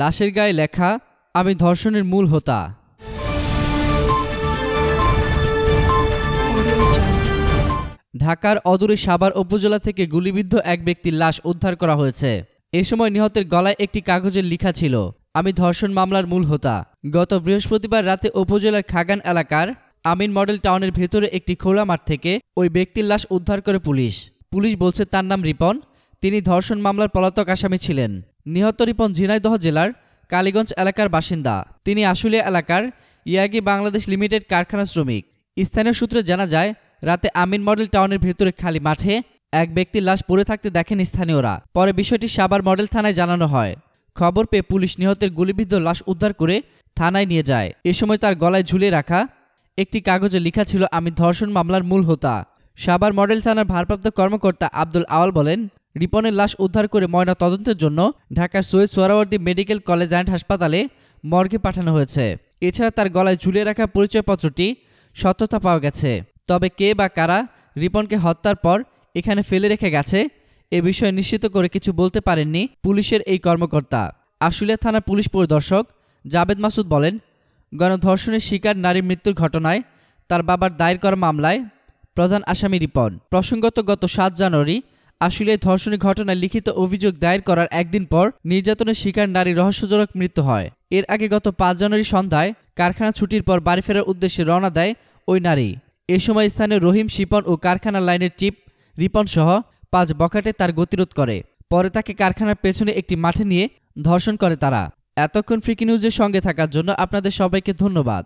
লাশের গায়ে লেখা, আমি ধর্ষণের মূল হোতা। ঢাকার অদূরে সাভার উপজেলা থেকে গুলিবিদ্ধ এক ব্যক্তির লাশ উদ্ধার করা হয়েছে। এ সময় নিহতের গলায় একটি কাগজের লেখা ছিল, আমি ধর্ষণ মামলার মূল হোতা। গত বৃহস্পতিবার রাতে উপজেলার খাগান এলাকার আমিন মডেল টাউনের ভেতরে একটি খোলা মাঠ থেকে ওই ব্যক্তির লাশ উদ্ধার করে পুলিশ। পুলিশ বলছে, তার নাম রিপন। তিনি ধর্ষণ মামলার পলাতক আসামি ছিলেন। নিহত রিপন ঝিনাইদহ জেলার কালীগঞ্জ এলাকার বাসিন্দা। তিনি আশুলিয়া এলাকার ইয়াগি বাংলাদেশ লিমিটেড কারখানা শ্রমিক। স্থানীয় সূত্রে জানা যায়, রাতে আমিন মডেল টাউনের ভেতরে খালি মাঠে এক ব্যক্তির লাশ পড়ে থাকতে দেখেন স্থানীয়রা। পরে বিষয়টি সাবার মডেল থানায় জানানো হয়। খবর পেয়ে পুলিশ নিহতের গুলিবিদ্ধ লাশ উদ্ধার করে থানায় নিয়ে যায়। এ সময় তার গলায় ঝুলিয়ে রাখা একটি কাগজে লেখা ছিল, আমি ধর্ষণ মামলার মূল হোতা। সাবার মডেল থানার ভারপ্রাপ্ত কর্মকর্তা আব্দুল আওয়াল বলেন রিপনের লাশ উদ্ধার করে ময়না তদন্তের জন্য ঢাকার Syed Suhrawardy medical college and হাসপাতালে মর্গে পাঠানো হয়েছে। এছাড়া তার গলায় ঝুলিয়ে রাখা পরিচয়পত্রটি সত্যতা পাওয়া গেছে। তবে কে বা কারা রিপনকে হত্যার পর এখানে ফেলে রেখে গেছে, এ বিষয়ে নিশ্চিত করে কিছু বলতে পারেননি পুলিশের এই কর্মকর্তা। আশুলিয়া থানার পুলিশ পরিদর্শক জাবেদ মাসুদ বলেন, গণধর্ষণের শিকার নারীর মৃত্যুর ঘটনায় তার বাবার দায়ের করা মামলায় প্রধান আসামি রিপন। প্রসঙ্গত গত সাত জানুয়ারি আশুলিয়ায় ধর্ষণের ঘটনায় লিখিত অভিযোগ দায়ের করার একদিন পর নির্যাতনের শিকার নারী রহস্যজনক মৃত্যু হয়। এর আগে গত পাঁচ জানুয়ারি সন্ধ্যায় কারখানা ছুটির পর বাড়ি ফেরার উদ্দেশ্যে রওনা দেয় ওই নারী। এ সময় স্থানীয় রহিম শিপন ও কারখানা লাইনের চিপ রিপন সহ পাঁচ বখাটে তার গতিরোধ করে। পরে তাকে কারখানার পেছনে একটি মাঠে নিয়ে ধর্ষণ করে তারা। এতক্ষণ ফ্রিকি নিউজের সঙ্গে থাকার জন্য আপনাদের সবাইকে ধন্যবাদ।